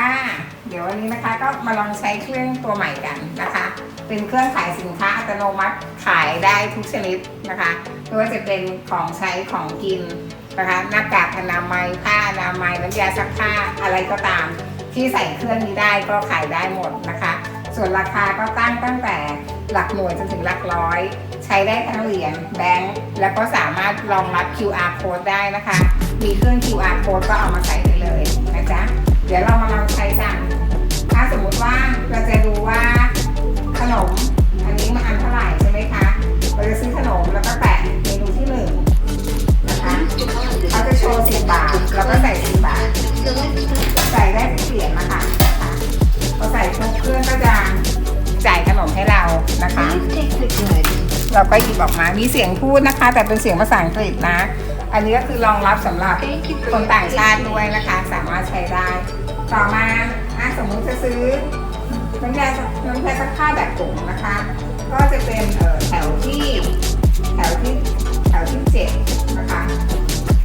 ค่ะ เดี๋ยววันนี้นะคะก็มาลองใช้เครื่องตัวใหม่กันนะคะ เป็นเครื่องขายสินค้าอัตโนมัติขายได้ทุกชนิดนะคะไม่ว่าจะเป็นของใช้ของกินนะคะหน้ากากอนามัยผ้าอนามัยน้ำยาซักผ้าอะไรก็ตาม ที่ใส่เครื่องนี้ได้ก็ขายได้หมดนะคะ ส่วนราคาก็ตั้งตั้งแต่หลักหน่วยจนถึงหลักร้อย ใช้ได้ทั้งเหรียญแบงก์แล้วก็สามารถรองรับ QR code ได้นะคะ มีเครื่อง QR code ก็เอามาใส่ได้เลยนะจ๊ะ เดี๋ยวเรามาลองใช้กัน ถ้าสมมุติว่าเราจะดูว่าขนม อันนี้มันอันเท่าไหร่ใช่ไหมคะ เราจะซื้อขนมแล้วก็แปะเมนูที่หนึ่งนะคะเขาจะโชว์สิบบาทแล้วก็ใส่สิบบาท ใส่ได้เหรียนนะคะพอใส่ปุ๊บเครื่องก็จะจ่ายขนมให้เรานะคะ เราก็หยิบออกมา มีเสียงพูดนะคะ แต่เป็นเสียงภาษาอังกฤษนะ อันนี้ก็คือรองรับสำหรับคนต่างชาติด้วยนะคะ สามารถใช้ได้ ต่อมาอะสมมุติจะซื้อน้ำยาน้ำยาซักผ้าแบบถุงนะคะ ก็จะเป็นแถวที่แถวที่แถวที่เจ็ดนะคะ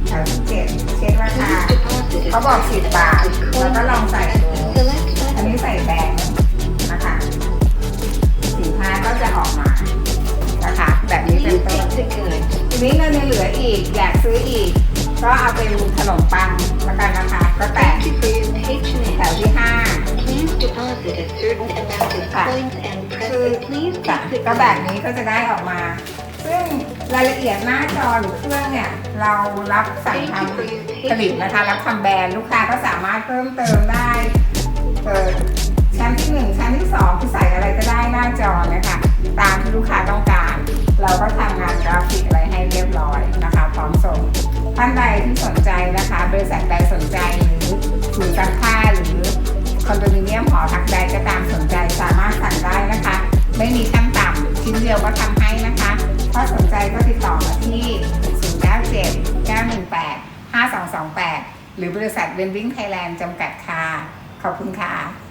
แถวที่เจ็ดเช็คราคาเขาบอกสิบบาทแล้วก็ลองใส่ดูอันนี้ใส่แบงค์ เป็นต้นทีนี้เงินยังเหลืออีกอยากซื้ออีก ก็เอาเป็นขนมปังละกันนะคะ ก็แปะแถวที่ห้าค่ะก็แบบนี้ก็จะได้ออกมา ซึ่งรายละเอียดหน้าจอหรือเครื่องเนี่ย เรารับสั่งทำผลิตนะคะรับทำแบรนด์ลูกค้าก็สามารถเพิ่มเติมได้เปิดชั้นที่หนึ่งชั้นที่สอง เราก็ทำงานกราฟิกอะไรให้เรียบร้อยนะคะ พร้อมส่งท่านใดที่สนใจนะคะ บริษัทใดสนใจหรือศูนย์การค้าหรือคอนโดมิเนียมหอพักใดก็ตามสนใจสามารถสั่งได้นะคะ ไม่มีขั้นต่ำชิ้นเดียวก็ทำให้นะคะถ้าสนใจก็ติดต่อมาที่ 097 918 5228 หรือบริษัทเวนวิ่งไทยแลนด์จำกัดค่ะ ขอบคุณค่ะ